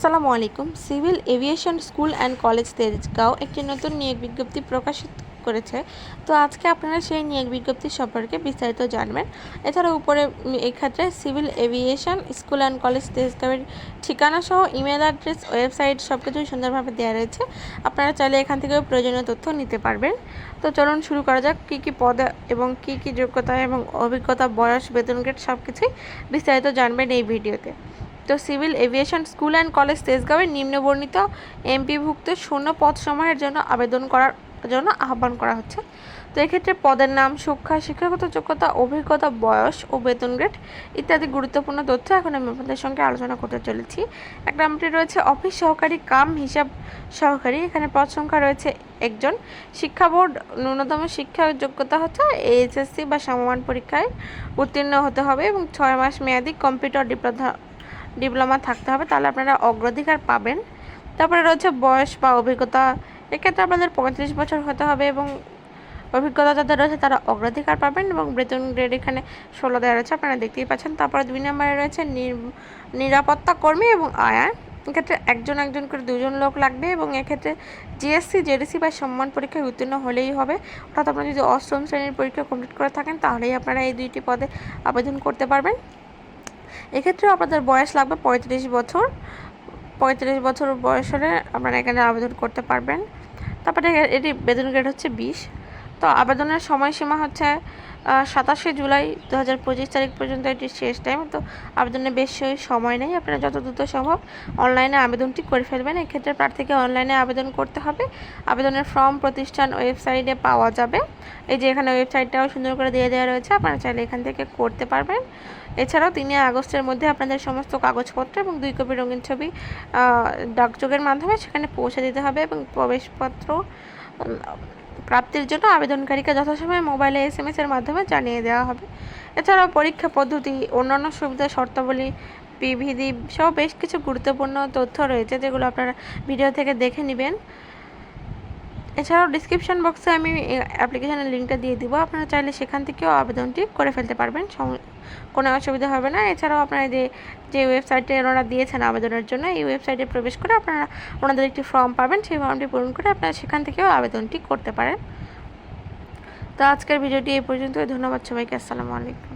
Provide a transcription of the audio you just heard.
আসসালামু আলাইকুম। Civil aviation school and college Tejgaon একটি নতুন নিয়োগ বিজ্ঞপ্তি প্রকাশিত করেছে। তো আজকে আপনারা সেই নিয়োগ বিজ্ঞপ্তি সম্পর্কে বিস্তারিত জানবেন। এছাড়া উপরে এক্ষেত্রে civil aviation school and college তেজগাঁওয়ের ঠিকানা সহ ইমেল অ্যাড্রেস, ওয়েবসাইট সব কিছুই সুন্দরভাবে দেওয়া রয়েছে। আপনারা চাইলে এখান থেকেও প্রয়োজনীয় তথ্য নিতে পারবেন। তো চলুন শুরু করা যাক। কী কী পদে এবং কী কী যোগ্যতা এবং অভিজ্ঞতা, বয়স, বেতন গ্রেড সব কিছুই বিস্তারিত জানবেন এই ভিডিওতে। তো civil aviation school and college তেজগাঁওয়ের নিম্নবর্ণিত এমপিভুক্ত শূন্য পদ সমূহের জন্য আবেদন করার জন্য আহ্বান করা হচ্ছে। তো এক্ষেত্রে পদের নাম, শিক্ষা, শিক্ষাগত যোগ্যতা, অভিজ্ঞতা, বয়স ও বেতন গ্রেড ইত্যাদি গুরুত্বপূর্ণ তথ্য এখন আমি আপনাদের সঙ্গে আলোচনা করতে চলেছি। এক নামটি রয়েছে অফিস সহকারী কাম হিসাব সহকারী। এখানে পদ সংখ্যা রয়েছে একজন। শিক্ষা বোর্ড ন্যূনতম শিক্ষা যোগ্যতা হচ্ছে এইচএসসি বা সমমান পরীক্ষায় উত্তীর্ণ হতে হবে এবং ছয় মাস মেয়াদি কম্পিউটার ডিপ্লোমা ডিপ্লোমা থাকতে হবে, তাহলে আপনারা অগ্রাধিকার পাবেন। তারপরে রয়েছে বয়স বা অভিজ্ঞতা। এক্ষেত্রে আপনাদের পঁয়ত্রিশ বছর হতে হবে এবং অভিজ্ঞতা যাদের রয়েছে তারা অগ্রাধিকার পাবেন এবং বেতন গ্রেড এখানে ষোলো দেওয়া রয়েছে, আপনারা দেখতেই পাচ্ছেন। তারপরে দুই নম্বরে রয়েছে নির- নিরাপত্তা কর্মী এবং আয়ার এক্ষেত্রে একজন একজন করে দুজন লোক লাগবে এবং এক্ষেত্রে জিএসসি জেডিসি বা সম্মান পরীক্ষায় উত্তীর্ণ হলেই হবে। অর্থাৎ আপনারা যদি অষ্টম শ্রেণির পরীক্ষা কমপ্লিট করে থাকেন, তাহলেই আপনারা এই দুইটি পদে আবেদন করতে পারবেন। এক্ষেত্রেও আপনাদের বয়স লাগবে পঁয়ত্রিশ বছর। পঁয়ত্রিশ বছর বয়স হলে আপনারা এখানে আবেদন করতে পারবেন। তারপরে এটি বেতন গ্রেড হচ্ছে বিশ। তো আবেদনের সময়সীমা হচ্ছে সাতাশে জুলাই দু হাজার পঁচিশ তারিখ পর্যন্ত এটি শেষ টাইম তো আবেদনের বেশি সময় নেই। আপনারা যত দ্রুত সম্ভব অনলাইনে আবেদনটি করে ফেলবেন। এক্ষেত্রে প্রার্থীকে অনলাইনে আবেদন করতে হবে। আবেদনের ফর্ম প্রতিষ্ঠান ওয়েবসাইটে পাওয়া যাবে। এই যে এখানে ওয়েবসাইটটাও সুন্দর করে দিয়ে দেওয়া রয়েছে, আপনারা চাইলে এখান থেকে করতে পারবেন। এছাড়াও তিনি আগস্টের মধ্যে আপনাদের সমস্ত কাগজপত্র এবং দুই কপি রঙিন ছবি ডাকযোগের মাধ্যমে সেখানে পৌঁছে দিতে হবে এবং প্রবেশপত্র প্রাপ্তির জন্য আবেদনকারীকে যথাসময়ে মোবাইলে এস এম এর মাধ্যমে জানিয়ে দেওয়া হবে। এছাড়াও পরীক্ষা পদ্ধতি, অন্যান্য সুবিধা শর্তাবলী পিভিডি সহ বেশ কিছু গুরুত্বপূর্ণ তথ্য রয়েছে যেগুলো আপনারা ভিডিও থেকে দেখে নেবেন। এছাড়াও ডিসক্রিপশন বক্সে আমি অ্যাপ্লিকেশনের লিঙ্কটা দিয়ে দিব। আপনারা চাইলে সেখান থেকেও আবেদনটি করে ফেলতে পারবেন। কোনো অসুবিধা হবে না। এছাড়াও আপনারা যে যে ওয়েবসাইটে ওনারা দিয়েছেন আবেদনের জন্য, এই ওয়েবসাইটে প্রবেশ করে আপনারা ওনাদের একটি ফর্ম পাবেন। সেই ফর্মটি পূরণ করে আপনারা সেখান থেকেও আবেদনটি করতে পারেন। তো আজকের ভিডিওটি এই পর্যন্তই। ধন্যবাদ সবাইকে। আসসালামু আলাইকুম।